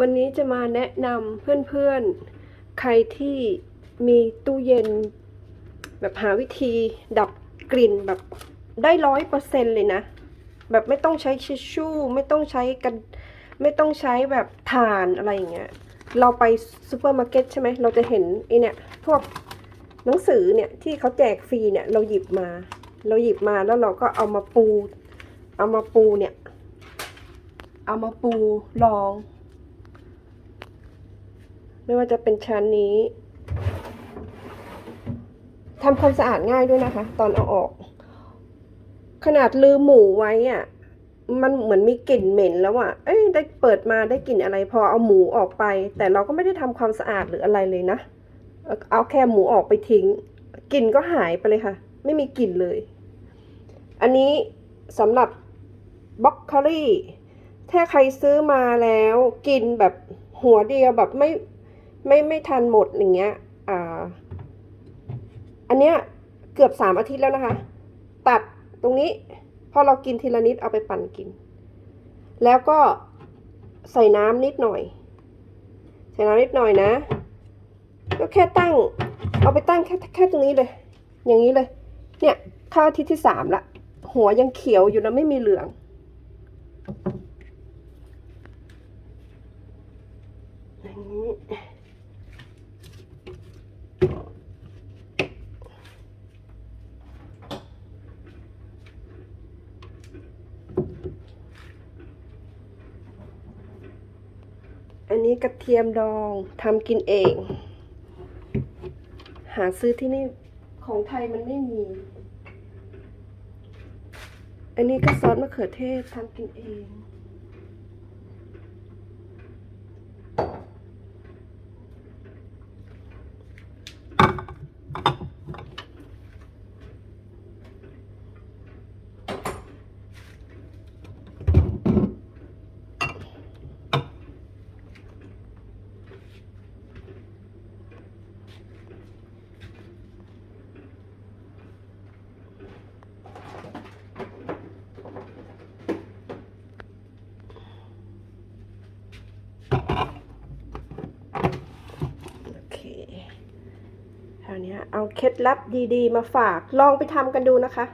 วันนี้จะมาแนะนำเพื่อนๆ ใครที่มีตู้เย็น แบบหาวิธีดับกลิ่นแบบได้ร้อยเปอร์เซ็นเลยนะ แบบไม่ต้องใช้ชิชชู่ ไม่ต้องใช้กันไม่ต้องใช้แบบถ่านอะไรอย่างเงี้ย เราไปซูเปอร์มาร์เก็ตใช่ไหม เราจะเห็นไอเนี่ยพวกหนังสือเนี่ยที่เขาแจกฟรีเนี่ยเราหยิบมา เราหยิบมาแล้วเราก็เอามาปู เอามาปูเนี่ย เอามาปูรอง ไม่ว่าจะเป็นชั้นนี้ทำความสะอาดง่ายด้วยนะคะ ตอนเอาออก ขนาดลืมหมูไว้อะมันเหมือนมีกลิ่นเหม็นแล้วอะ เอ้ยได้เปิดมาได้กลิ่นอะไรพอเอาหมูออกไป แต่เราก็ไม่ได้ทำความสะอาดหรืออะไรเลยนะ เอาแค่หมูออกไปทิ้งกลิ่นก็หายไปเลยค่ะ ไม่มีกลิ่นเลย อันนี้สำหรับบล็อกคอรี่ถ้าใครซื้อมาแล้วกินแบบหัวเดียวแบบไม่ ไม่ไม่ทันหมดอย่างเงี้ยอ่าอันเนี้ยเกือบสามอาทิตย์แล้วนะคะ ตัดตรงนี้พอเรากินทีละนิดเอาไปปั่นกิน แล้วก็ใส่น้ำนิดหน่อย ใส่น้ำนิดหน่อยนะ ก็แค่ตั้ง เอาไปตั้งแค่แค่ตรงนี้เลย อย่างนี้เลย เนี่ยข้าวอาทิตย์ที่สามละ หัวยังเขียวอยู่นะไม่มีเหลือง อย่างนี้ นี้กระเทียมดองทำกินเอง หาซื้อที่นี่ของไทยมันไม่มี อันนี้ก็ซอสมะเขือเทศทำกินเอง โอเค คราวนี้เอาเคล็ดลับดีๆ มาฝากลองไปทำกันดูนะคะ